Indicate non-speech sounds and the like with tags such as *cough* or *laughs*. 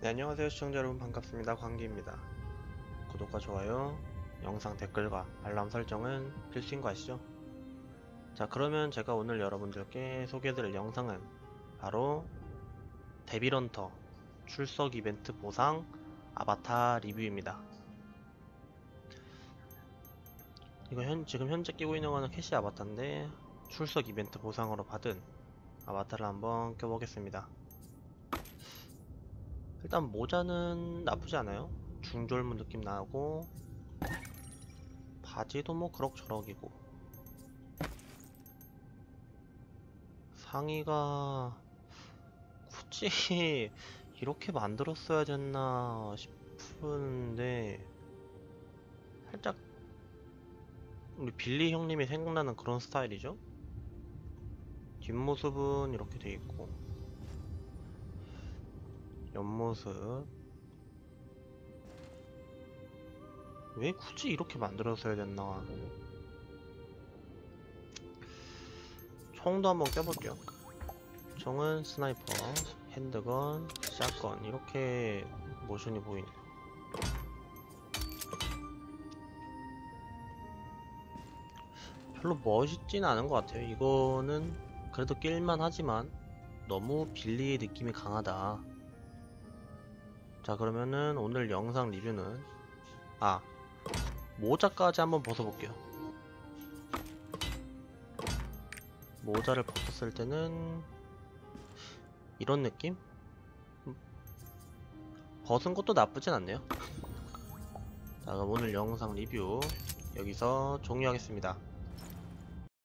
네, 안녕하세요 시청자 여러분. 반갑습니다. 광기입니다. 구독과 좋아요 영상 댓글과 알람 설정은 필수인 거 아시죠? 자 그러면 제가 오늘 여러분들께 소개해드릴 영상은 바로 데빌런터 출석 이벤트 보상 아바타 리뷰입니다. 이거 현, 지금 현재 끼고 있는 거는 캐시 아바타인데 출석 이벤트 보상으로 받은 아바타를 한번 껴보겠습니다 일단 모자는 나쁘지 않아요. 중절모 느낌 나고 바지도 뭐 그럭저럭이고 상의가 굳이 *laughs* 이렇게 만들었어야 됐나 싶은데 살짝 우리 빌리 형님이 생각나는 그런 스타일이죠. 뒷모습은 이렇게 돼 있고 옆모습. 왜 굳이 이렇게 만들었어야 됐나? 총도 한번 껴볼게요. 총은 스나이퍼, 핸드건, 샷건 이렇게 모션이 보이네. 별로 멋있진 않은 것 같아요. 이거는 그래도 낄만 하지만 너무 빌리의 느낌이 강하다 자 그러면은 오늘 영상 리뷰는 아 모자까지 한번 벗어볼게요. 모자를 벗었을 때는 이런 느낌? 음, 벗은 것도 나쁘진 않네요. 자 그럼 오늘 영상 리뷰 여기서 종료하겠습니다